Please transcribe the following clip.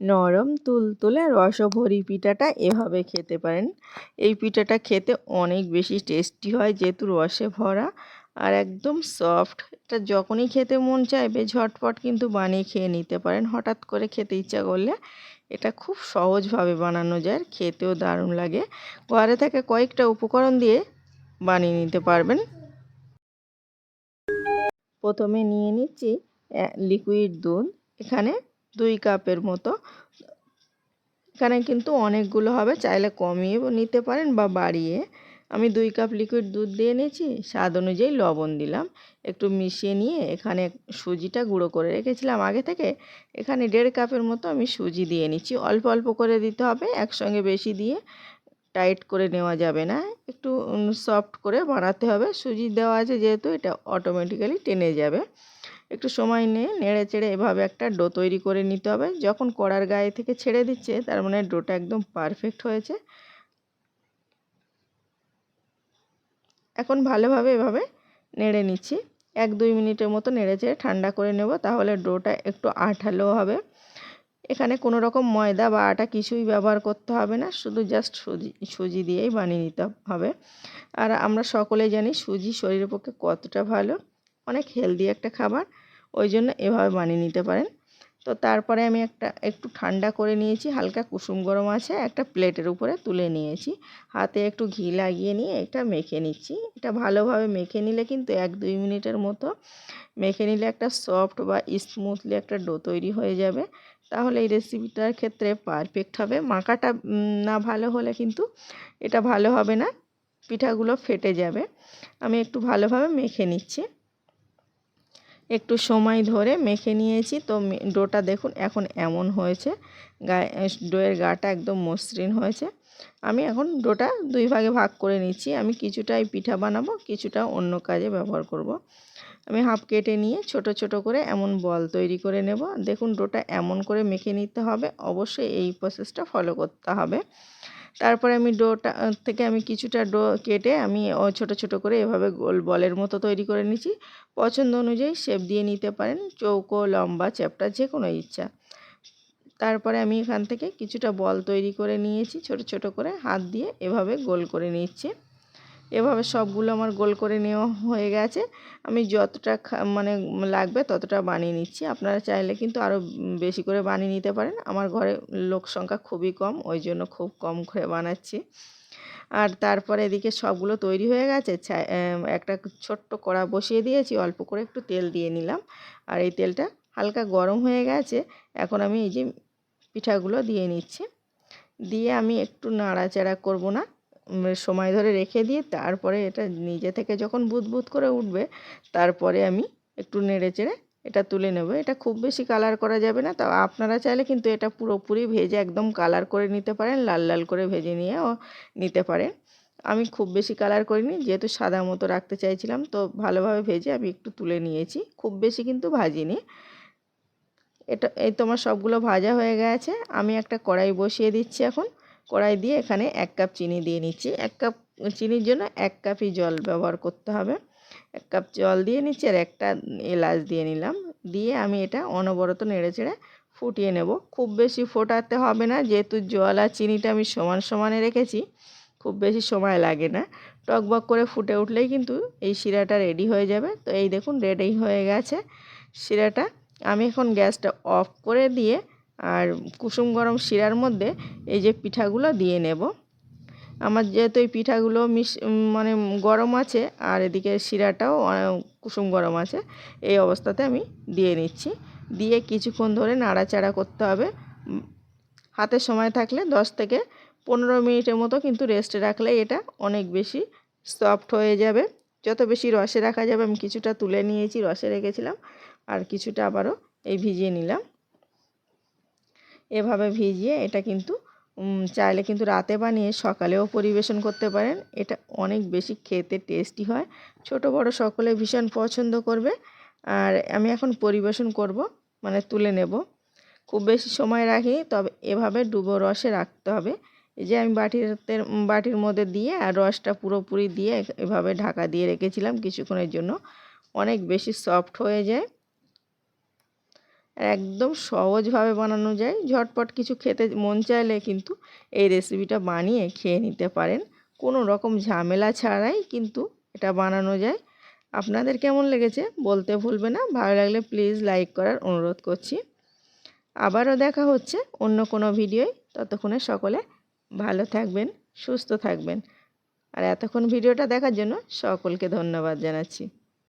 নরম তুলতুলে রসভরি পিঠাটা এভাবে খেতে পারেন। এই পিঠাটা খেতে অনেক বেশি টেস্টি হয় যেহেতু রসে ভরা আর একদম সফট। এটা যখনই খেতে মন চাইবে ঝটপট কিন্তু বানিয়ে খেয়ে নিতে পারেন। হঠাৎ করে খেতে ইচ্ছা করলে এটা খুব সহজভাবে বানানো যায়, খেতেও দারুণ লাগে। ঘরে থেকে কয়েকটা উপকরণ দিয়ে বানিয়ে নিতে পারবেন। প্রথমে নিয়ে নিচ্ছি লিকুইড দুধ। এখানে দুই কাপের মতো। এখানে কিন্তু অনেকগুলো হবে, চাইলে কমিয়ে নিতে পারেন বা বাড়িয়ে। আমি দুই কাপ লিকুইড দুধ দিয়ে নিয়েছি, স্বাদ অনুযায়ী লবণ দিলাম। একটু মিশিয়ে নিয়ে এখানে সুজিটা গুঁড়ো করে রেখেছিলাম আগে থেকে। এখানে দেড় কাপের মতো আমি সুজি দিয়ে নিচ্ছি। অল্প অল্প করে দিতে হবে, একসঙ্গে বেশি দিয়ে টাইট করে নেওয়া যাবে না। একটু সফট করে বানাতে হবে। সুজি দেওয়া আছে যেহেতু, এটা অটোমেটিক্যালি টেনে যাবে। একটু সময় নিয়ে নেড়ে চেড়ে এভাবে একটা ডো তৈরি করে নিতে হবে। যখন কড়ার গায়ে থেকে ছেড়ে দিচ্ছে, তার মানে ডোটা একদম পারফেক্ট হয়েছে। এখন ভালোভাবে এভাবে নেড়ে নিচ্ছি। এক দুই মিনিটের মতো নেড়ে চেড়ে ঠান্ডা করে নেব, তাহলে ডোটা একটু আঠালো হবে। এখানে কোনো রকম ময়দা বা আটা কিছুই ব্যবহার করতে হবে না, শুধু জাস্ট সুজি সুজি দিয়েই বানিয়ে নিতে হবে। আর আমরা সকলে জানি সুজি শরীরের পক্ষে কতটা ভালো। অনেক হেলদি একটা খাবার ওই জন্য এভাবে বানিয়ে নিতে পারেন। তো তারপরে আমি একটা, একটু ঠান্ডা করে নিয়েছি, হালকা কুসুম গরম আছে, একটা প্লেটের উপরে তুলে নিয়েছি। হাতে একটু ঘি লাগিয়ে নিয়ে এটা মেখে নিচ্ছি। এটা ভালোভাবে মেখে নিলে কিন্তু এক দুই মিনিটের মতো মেখে নিলে একটা সফট বা স্মুথলি একটা ডো তৈরি হয়ে যাবে। তাহলে এই রেসিপিটার ক্ষেত্রে পারফেক্ট হবে। মাখাটা না ভালো হলে কিন্তু এটা ভালো হবে না। পিঠাগুলো ফেটে যাবে। আমি একটু ভালোভাবে মেখে নিচ্ছি। একটু সময় ধরে মেখে নিয়েছি। তো ডোটা দেখুন এখন এমন হয়েছে। গায়ে ডোয়ের গাটা একদম মসৃণ হয়েছে। আমি এখন ডোটা দুই ভাগে ভাগ করে নিচ্ছি। আমি কিছুটাই পিঠা বানাবো, কিছুটা অন্য কাজে ব্যবহার করব। আমি হাফ কেটে নিয়ে ছোট ছোট করে এমন বল তৈরি করে নেব। দেখুন ডোটা এমন করে মেখে নিতে হবে। অবশ্যই এই প্রসেসটা ফলো করতে হবে। তারপরে আমি ডোটা থেকে আমি কিছুটা ডো কেটে আমি ছোট ছোট করে এভাবে গোল বলের মতো তৈরি করে নিচ্ছি পছন্দ অনুযায়ী শেপ দিয়ে নিতে পারেন, চৌকো, লম্বা, চ্যাপটা যে কোনো ইচ্ছা। তারপরে আমি এখান থেকে কিছুটা বল তৈরি করে নিয়েছি, ছোট ছোট করে হাত দিয়ে এভাবে গোল করে নিচ্ছি। এভাবে সবগুলো আমার গোল করে নেওয়া হয়ে গেছে। আমি যতটা মানে লাগবে ততটা বানিয়ে নিচ্ছি। আপনারা চাইলে কিন্তু আরও বেশি করে বানিয়ে নিতে পারেন। আমার ঘরে লোক সংখ্যা খুবই কম, ওই জন্য খুব কম করে বানাচ্ছি। আর তারপরে এদিকে সবগুলো তৈরি হয়ে গেছে। একটা ছোট্ট কড়া বসিয়ে দিয়েছি, অল্প করে একটু তেল দিয়ে নিলাম। আর এই তেলটা হালকা গরম হয়ে গেছে। এখন আমি এই যে পিঠাগুলো দিয়ে নিচ্ছি। দিয়ে আমি একটু নাড়াচাড়া করব না। সময় ধরে রেখে দিয়ে তারপরে এটা নিজে থেকে যখন বুদবুদ করে উঠবে, তারপরে আমি একটু নেড়ে চেড়ে এটা তুলে নেব। এটা খুব বেশি কালার করা যাবে না তা আপনারা চাইলে কিন্তু এটা পুরোপুরি ভেজে একদম কালার করে নিতে পারেন, লাল লাল করে ভেজে নিয়েও নিতে পারেন। আমি খুব বেশি কালার করিনি, যেহেতু সাদা মতো রাখতে চাইছিলাম, তো ভালোভাবে ভেজে আমি একটু তুলে নিয়েছি। খুব বেশি কিন্তু ভাজিনি। এটা, এই তোমার সবগুলো ভাজা হয়ে গেছে, আমি একটা কড়াই বসিয়ে দিচ্ছি এখন। কড়াই দিয়ে এখানে এক কাপ চিনি দিয়ে নিচ্ছি। এক কাপ চিনির জন্য এক কাপই জল ব্যবহার করতে হবে। এক কাপ জল দিয়ে নিচ্ছি আর একটা এলাচ দিয়ে নিলাম। দিয়ে আমি এটা অনবরত নেড়ে চেড়ে ফুটিয়ে নেব। খুব বেশি ফোটাতে হবে না, যেহেতু জল আর চিনিটা আমি সমান সমানে রেখেছি, খুব বেশি সময় লাগে না। টকবক করে ফুটে উঠলেই কিন্তু এই শিরাটা রেডি হয়ে যাবে। তো এই দেখুন, রেডি হয়ে গেছে শিরাটা। আমি এখন গ্যাসটা অফ করে দিয়ে আর কুসুম গরম শিরার মধ্যে এই যে পিঠাগুলো দিয়ে নেব। আমার যেহেতু এই পিঠাগুলো মিশ মানে গরম আছে আর এদিকে শিরাটাও কুসুম গরম আছে, এই অবস্থাতে আমি দিয়ে নিচ্ছি। দিয়ে কিছুক্ষণ ধরে নাড়াচাড়া করতে হবে। হাতে সময় থাকলে দশ থেকে পনেরো মিনিটের মতো কিন্তু রেস্টে রাখলে এটা অনেক বেশি সফট হয়ে যাবে। যত বেশি রসে রাখা যাবে, আমি কিছুটা তুলে নিয়েছি, রসে রেখেছিলাম আর কিছুটা আবারও এই ভিজিয়ে নিলাম। এভাবে ভিজিয়ে এটা কিন্তু চাইলে কিন্তু রাতে বানিয়ে সকালেও পরিবেশন করতে পারেন। এটা অনেক বেশি খেতে টেস্টি হয়। ছোট বড় সকলে ভীষণ পছন্দ করবে। আর আমি এখন পরিবেশন করব মানে তুলে নেব। খুব বেশি সময় রাখি তবে এভাবে ডুবো রসে রাখতে হবে। এই যে আমি বাটির বাটির মধ্যে দিয়ে আর রসটা পুরোপুরি দিয়ে এভাবে ঢাকা দিয়ে রেখেছিলাম কিছুক্ষণের জন্য। অনেক বেশি সফট হয়ে যায়। একদম সহজভাবে বানানো যায়। ঝটপট কিছু খেতে মন চাইলে কিন্তু এই রেসিপিটা বানিয়ে খেয়ে নিতে পারেন। কোনো রকম ঝামেলা ছাড়াই কিন্তু এটা বানানো যায়। আপনাদের কেমন লেগেছে বলতে ভুলবে না। ভালো লাগলে প্লিজ লাইক করার অনুরোধ করছি। আবারও দেখা হচ্ছে অন্য কোনো ভিডিওয় ততক্ষণে সকলে ভালো থাকবেন, সুস্থ থাকবেন। আর এতক্ষণ ভিডিওটা দেখার জন্য সকলকে ধন্যবাদ জানাচ্ছি।